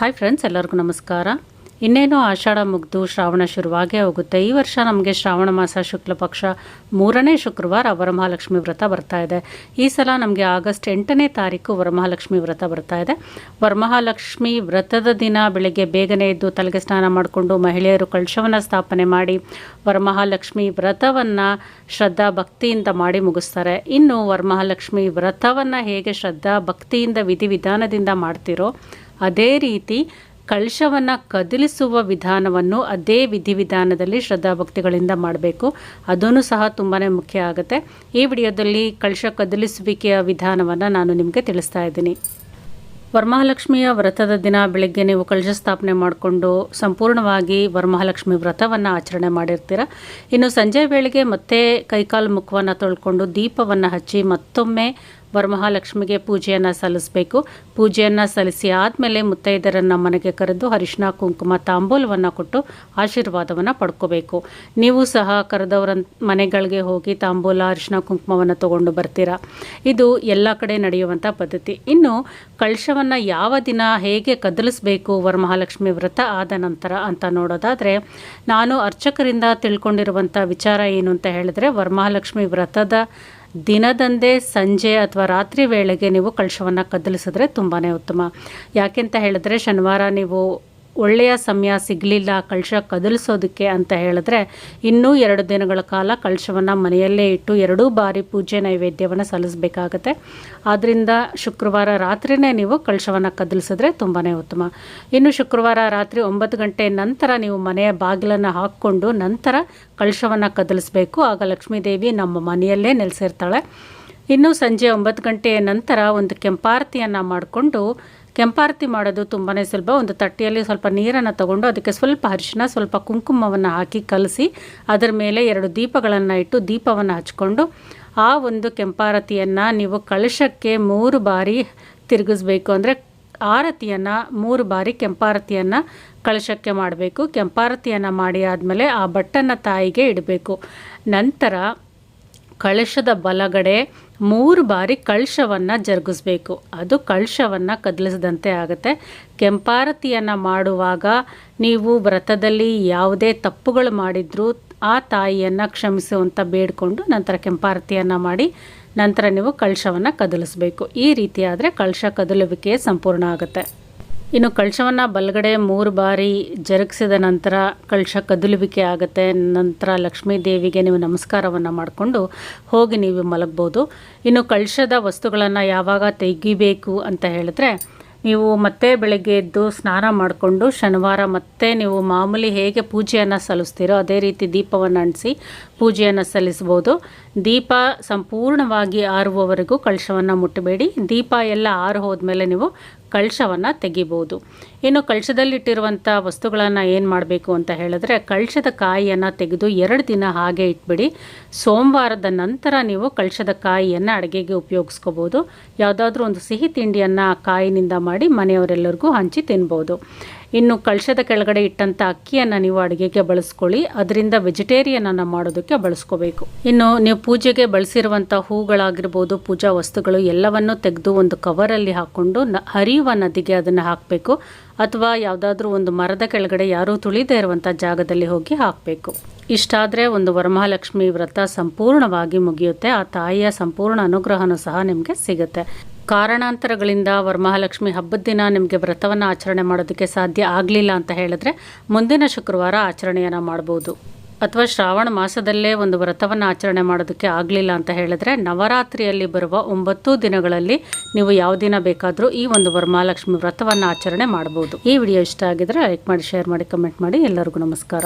Hi friends ಎಲ್ಲರಿಗೂ ನಮಸ್ಕಾರ. ಇನ್ನೇನು ಆಷಾಢ ಮುಗಿದು ಶ್ರಾವಣ ಶುರುವಾಗೇ ಹೋಗುತ್ತೆ. ಈ ವರ್ಷ ನಮಗೆ ಶ್ರಾವಣ ಮಾಸ ಶುಕ್ಲ ಪಕ್ಷ ಮೂರನೇ ಶುಕ್ರವಾರ ವರಮಹಾಲಕ್ಷ್ಮಿ ವ್ರತ ಬರ್ತಾ ಇದೆ. ಈ ಸಲ ನಮಗೆ ಆಗಸ್ಟ್ ಎಂಟನೇ ತಾರೀಕು ವರಮಹಾಲಕ್ಷ್ಮಿ ವ್ರತ ಬರ್ತಾ ಇದೆ. ವರಮಹಾಲಕ್ಷ್ಮಿ ವ್ರತದ ದಿನ ಬೆಳಗ್ಗೆ ಬೇಗನೆ ಎದ್ದು ತಲೆಗೆ ಸ್ನಾನ ಮಾಡಿಕೊಂಡು ಮಹಿಳೆಯರು ಕಳಶವನ್ನು ಸ್ಥಾಪನೆ ಮಾಡಿ ವರಮಹಾಲಕ್ಷ್ಮಿ ವ್ರತವನ್ನು ಶ್ರದ್ಧಾ ಭಕ್ತಿಯಿಂದ ಮಾಡಿ ಮುಗಿಸ್ತಾರೆ. ಇನ್ನು ವರಮಹಾಲಕ್ಷ್ಮಿ ವ್ರತವನ್ನು ಹೇಗೆ ಶ್ರದ್ಧಾ ಭಕ್ತಿಯಿಂದ ವಿಧಿವಿಧಾನದಿಂದ ಮಾಡ್ತಿರೋ ಅದೇ ರೀತಿ ಕಳಶವನ್ನು ಕದಲಿಸುವ ವಿಧಾನವನ್ನು ಅದೇ ವಿಧಿವಿಧಾನದಲ್ಲಿ ಶ್ರದ್ಧಾಭಕ್ತಿಗಳಿಂದ ಮಾಡಬೇಕು. ಅದನ್ನು ಸಹ ತುಂಬಾ ಮುಖ್ಯ ಆಗುತ್ತೆ. ಈ ವಿಡಿಯೋದಲ್ಲಿ ಕಳಶ ಕದಲಿಸುವಿಕೆಯ ವಿಧಾನವನ್ನು ನಾನು ನಿಮಗೆ ತಿಳಿಸ್ತಾ ಇದ್ದೀನಿ. ವರಮಹಾಲಕ್ಷ್ಮಿಯ ವ್ರತದ ದಿನ ಬೆಳಗ್ಗೆ ನೀವು ಕಳಶ ಸ್ಥಾಪನೆ ಮಾಡಿಕೊಂಡು ಸಂಪೂರ್ಣವಾಗಿ ವರಮಹಾಲಕ್ಷ್ಮಿ ವ್ರತವನ್ನು ಆಚರಣೆ ಮಾಡಿರ್ತೀರ. ಇನ್ನು ಸಂಜೆ ವೇಳೆಗೆ ಮತ್ತೆ ಕೈಕಾಲು ಮುಖವನ್ನು ತೊಳ್ಕೊಂಡು ದೀಪವನ್ನು ಹಚ್ಚಿ ಮತ್ತೊಮ್ಮೆ ವರಮಹಾಲಕ್ಷ್ಮಿಗೆ ಪೂಜೆಯನ್ನು ಸಲ್ಲಿಸಬೇಕು. ಪೂಜೆಯನ್ನು ಸಲ್ಲಿಸಿ ಆದಮೇಲೆ ಮುತ್ತೈದರನ್ನು ಮನೆಗೆ ಕರೆದು ಅರಿಶಿನ ಕುಂಕುಮ, ತಾಂಬೂಲವನ್ನು ಕೊಟ್ಟು ಆಶೀರ್ವಾದವನ್ನು ಪಡ್ಕೋಬೇಕು. ನೀವು ಸಹ ಕರೆದವರ ಮನೆಗಳಿಗೆ ಹೋಗಿ ತಾಂಬೂಲ ಅರಿಶಿನ ಕುಂಕುಮವನ್ನು ತಗೊಂಡು ಬರ್ತೀರಾ? ಇದು ಎಲ್ಲ ಕಡೆ ನಡೆಯುವಂಥ ಪದ್ಧತಿ. ಇನ್ನು ಕಳಶವನ್ನು ಯಾವ ದಿನ ಹೇಗೆ ಕದಲಿಸಬೇಕು ವರಮಹಾಲಕ್ಷ್ಮಿ ವ್ರತ ಆದ ನಂತರ ಅಂತ ನೋಡೋದಾದರೆ, ನಾನು ಅರ್ಚಕರಿಂದ ತಿಳ್ಕೊಂಡಿರುವಂಥ ವಿಚಾರ ಏನು ಅಂತ ಹೇಳಿದ್ರೆ, ವರಮಹಾಲಕ್ಷ್ಮಿ ವ್ರತದ ದಿನದಂದೇ ಸಂಜೆ ಅಥವಾ ರಾತ್ರಿ ವೇಳೆಗೆ ನೀವು ಕಳಶವನ್ನು ಕದಲಿಸಿದ್ರೆ ತುಂಬಾ ಉತ್ತಮ. ಯಾಕೆಂತ ಹೇಳಿದ್ರೆ ಶನಿವಾರ ನೀವು ಒಳ್ಳೆಯ ಸಮಯ ಸಿಗಲಿಲ್ಲ ಕಳಶ ಕದಲಿಸೋದಕ್ಕೆ ಅಂತ ಹೇಳಿದ್ರೆ, ಇನ್ನೂ ಎರಡು ದಿನಗಳ ಕಾಲ ಕಳಶವನ್ನು ಮನೆಯಲ್ಲೇ ಇಟ್ಟು ಎರಡೂ ಬಾರಿ ಪೂಜೆ ನೈವೇದ್ಯವನ್ನು ಸಲ್ಲಿಸಬೇಕಾಗತ್ತೆ. ಆದ್ದರಿಂದ ಶುಕ್ರವಾರ ರಾತ್ರಿನೇ ನೀವು ಕಳಶವನ್ನು ಕದಲಿಸಿದ್ರೆ ತುಂಬಾ ಉತ್ತಮ. ಇನ್ನು ಶುಕ್ರವಾರ ರಾತ್ರಿ ಒಂಬತ್ತು ಗಂಟೆ ನಂತರ ನೀವು ಮನೆಯ ಬಾಗಿಲನ್ನು ಹಾಕ್ಕೊಂಡು ನಂತರ ಕಳಶವನ್ನು ಕದಲಿಸಬೇಕು. ಆಗ ಲಕ್ಷ್ಮೀದೇವಿ ನಮ್ಮ ಮನೆಯಲ್ಲೇ ನೆಲೆಸಿರ್ತಾಳೆ. ಇನ್ನು ಸಂಜೆ ಒಂಬತ್ತು ಗಂಟೆಯ ನಂತರ ಒಂದು ಕೆಂಪಾರತಿಯನ್ನು ಮಾಡಿಕೊಂಡು ಕೆಂಪಾರತಿ ಮಾಡೋದು ತುಂಬಾ ಸುಲಭ. ಒಂದು ತಟ್ಟೆಯಲ್ಲಿ ಸ್ವಲ್ಪ ನೀರನ್ನು ತಗೊಂಡು ಅದಕ್ಕೆ ಸ್ವಲ್ಪ ಅರಿಶಿನ ಸ್ವಲ್ಪ ಕುಂಕುಮವನ್ನು ಹಾಕಿ ಕಲಸಿ, ಅದರ ಮೇಲೆ ಎರಡು ದೀಪಗಳನ್ನು ಇಟ್ಟು ದೀಪವನ್ನು ಹಚ್ಕೊಂಡು ಆ ಒಂದು ಕೆಂಪಾರತಿಯನ್ನು ನೀವು ಕಳಶಕ್ಕೆ ಮೂರು ಬಾರಿ ತಿರುಗಿಸ್ಬೇಕು. ಅಂದರೆ ಆರತಿಯನ್ನು ಮೂರು ಬಾರಿ ಕೆಂಪಾರತಿಯನ್ನು ಕಳಶಕ್ಕೆ ಮಾಡಬೇಕು. ಕೆಂಪಾರತಿಯನ್ನು ಮಾಡಿ ಆದಮೇಲೆ ಆ ಬಟ್ಟನ್ನು ತಾಯಿಗೆ ಇಡಬೇಕು. ನಂತರ ಕಳಶದ ಬಲಗಡೆ ಮೂರು ಬಾರಿ ಕಳಶವನ್ನು ಜರುಗಿಸ್ಬೇಕು. ಅದು ಕಳಶವನ್ನು ಕದಲಿಸದಂತೆ ಆಗುತ್ತೆ. ಕೆಂಪಾರತಿಯನ್ನು ಮಾಡುವಾಗ ನೀವು ವ್ರತದಲ್ಲಿ ಯಾವುದೇ ತಪ್ಪುಗಳು ಮಾಡಿದರೂ ಆ ತಾಯಿಯನ್ನು ಕ್ಷಮಿಸುವಂತ ಬೇಡಿಕೊಂಡು ನಂತರ ಕೆಂಪಾರತಿಯನ್ನು ಮಾಡಿ ನಂತರ ನೀವು ಕಳಶವನ್ನು ಕದಲಿಸಬೇಕು. ಈ ರೀತಿ ಆದರೆ ಕಳಶ ಕದಲುವಿಕೆ ಸಂಪೂರ್ಣ ಆಗುತ್ತೆ. ಇನ್ನು ಕಳಶವನ್ನು ಬಲಗಡೆ ಮೂರು ಬಾರಿ ಜರುಗಿಸಿದ ನಂತರ ಕಳಶ ಕದಲುವಿಕೆ ಆಗುತ್ತೆ. ನಂತರ ಲಕ್ಷ್ಮೀ ದೇವಿಗೆ ನೀವು ನಮಸ್ಕಾರವನ್ನು ಮಾಡಿಕೊಂಡು ಹೋಗಿ ನೀವು ಮಲಗ್ಬೋದು. ಇನ್ನು ಕಳಶದ ವಸ್ತುಗಳನ್ನು ಯಾವಾಗ ತೆಗಿಬೇಕು ಅಂತ ಹೇಳಿದ್ರೆ, ನೀವು ಮತ್ತೆ ಬೆಳಗ್ಗೆ ಎದ್ದು ಸ್ನಾನ ಮಾಡಿಕೊಂಡು ಶನಿವಾರ ಮತ್ತೆ ನೀವು ಮಾಮೂಲಿ ಹೇಗೆ ಪೂಜೆಯನ್ನು ಸಲ್ಲಿಸ್ತೀರೋ ಅದೇ ರೀತಿ ದೀಪವನ್ನು ಅಂಟಿಸಿ ಪೂಜೆಯನ್ನು ಸಲ್ಲಿಸ್ಬೋದು. ದೀಪ ಸಂಪೂರ್ಣವಾಗಿ ಆರುವವರೆಗೂ ಕಳಶವನ್ನು ಮುಟ್ಟಬೇಡಿ. ದೀಪ ಎಲ್ಲ ಆರು ಹೋದ್ಮೇಲೆ ನೀವು ಕಳಶವನ್ನು ತೆಗಿಬೋದು. ಇನ್ನು ಕಳಶದಲ್ಲಿಟ್ಟಿರುವಂಥ ವಸ್ತುಗಳನ್ನು ಏನು ಮಾಡಬೇಕು ಅಂತ ಹೇಳಿದ್ರೆ ಕಳಶದ ಕಾಯಿಯನ್ನು ತೆಗೆದು ಎರಡು ದಿನ ಹಾಗೆ ಇಟ್ಬಿಡಿ. ಸೋಮವಾರದ ನಂತರ ನೀವು ಕಳಶದ ಕಾಯಿಯನ್ನು ಅಡುಗೆಗೆ ಉಪಯೋಗಿಸ್ಕೋಬೋದು. ಯಾವುದಾದ್ರೂ ಒಂದು ಸಿಹಿ ತಿಂಡಿಯನ್ನು ಕಾಯಿನಿಂದ ಮಾಡಿ ಮನೆಯವರೆಲ್ಲರಿಗೂ ಹಂಚಿ ತಿನ್ಬೋದು. ಇನ್ನು ಕಳಶದ ಕೆಳಗಡೆ ಇಟ್ಟಂಥ ಅಕ್ಕಿಯನ್ನು ನೀವು ಅಡುಗೆಗೆ ಬಳಸ್ಕೊಳ್ಳಿ. ಅದರಿಂದ ವೆಜಿಟೇರಿಯನನ್ನು ಮಾಡೋದಕ್ಕೆ ಬಳಸ್ಕೋಬೇಕು. ಇನ್ನು ನೀವು ಪೂಜೆಗೆ ಬಳಸಿರುವಂಥ ಹೂಗಳಾಗಿರ್ಬೋದು, ಪೂಜಾ ವಸ್ತುಗಳು ಎಲ್ಲವನ್ನು ತೆಗೆದು ಒಂದು ಕವರಲ್ಲಿ ಹಾಕ್ಕೊಂಡು ನ, ಹರಿಯುವ ನದಿಗೆ ಅದನ್ನು ಹಾಕಬೇಕು. ಅಥವಾ ಯಾವುದಾದ್ರೂ ಒಂದು ಮರದ ಕೆಳಗಡೆ ಯಾರೂ ತುಳಿದೇ ಇರುವಂಥ ಜಾಗದಲ್ಲಿ ಹೋಗಿ ಹಾಕಬೇಕು. ಇಷ್ಟಾದರೆ ಒಂದು ವರಮಹಾಲಕ್ಷ್ಮಿ ವ್ರತ ಸಂಪೂರ್ಣವಾಗಿ ಮುಗಿಯುತ್ತೆ. ಆ ತಾಯಿಯ ಸಂಪೂರ್ಣ ಅನುಗ್ರಹನೂ ಸಹ ನಿಮಗೆ ಸಿಗುತ್ತೆ. ಕಾರಣಾಂತರಗಳಿಂದ ವರಮಹಾಲಕ್ಷ್ಮಿ ಹಬ್ಬದ ದಿನ ನಿಮಗೆ ವ್ರತವನ್ನು ಆಚರಣೆ ಮಾಡೋದಕ್ಕೆ ಸಾಧ್ಯ ಆಗಲಿಲ್ಲ ಅಂತ ಹೇಳಿದ್ರೆ ಮುಂದಿನ ಶುಕ್ರವಾರ ಆಚರಣೆಯನ್ನು ಮಾಡ್ಬೋದು. ಅಥವಾ ಶ್ರಾವಣ ಮಾಸದಲ್ಲೇ ಒಂದು ವ್ರತವನ್ನು ಆಚರಣೆ ಮಾಡೋದಕ್ಕೆ ಆಗಲಿಲ್ಲ ಅಂತ ಹೇಳಿದ್ರೆ ನವರಾತ್ರಿಯಲ್ಲಿ ಬರುವ ಒಂಬತ್ತು ದಿನಗಳಲ್ಲಿ ನೀವು ಯಾವ ದಿನ ಬೇಕಾದರೂ ಈ ಒಂದು ವರಮಹಾಲಕ್ಷ್ಮಿ ವ್ರತವನ್ನು ಆಚರಣೆ ಮಾಡ್ಬೋದು. ಈ ವಿಡಿಯೋ ಇಷ್ಟ ಆಗಿದ್ರೆ ಲೈಕ್ ಮಾಡಿ, ಶೇರ್ ಮಾಡಿ, ಕಮೆಂಟ್ ಮಾಡಿ. ಎಲ್ಲರಿಗೂ ನಮಸ್ಕಾರ.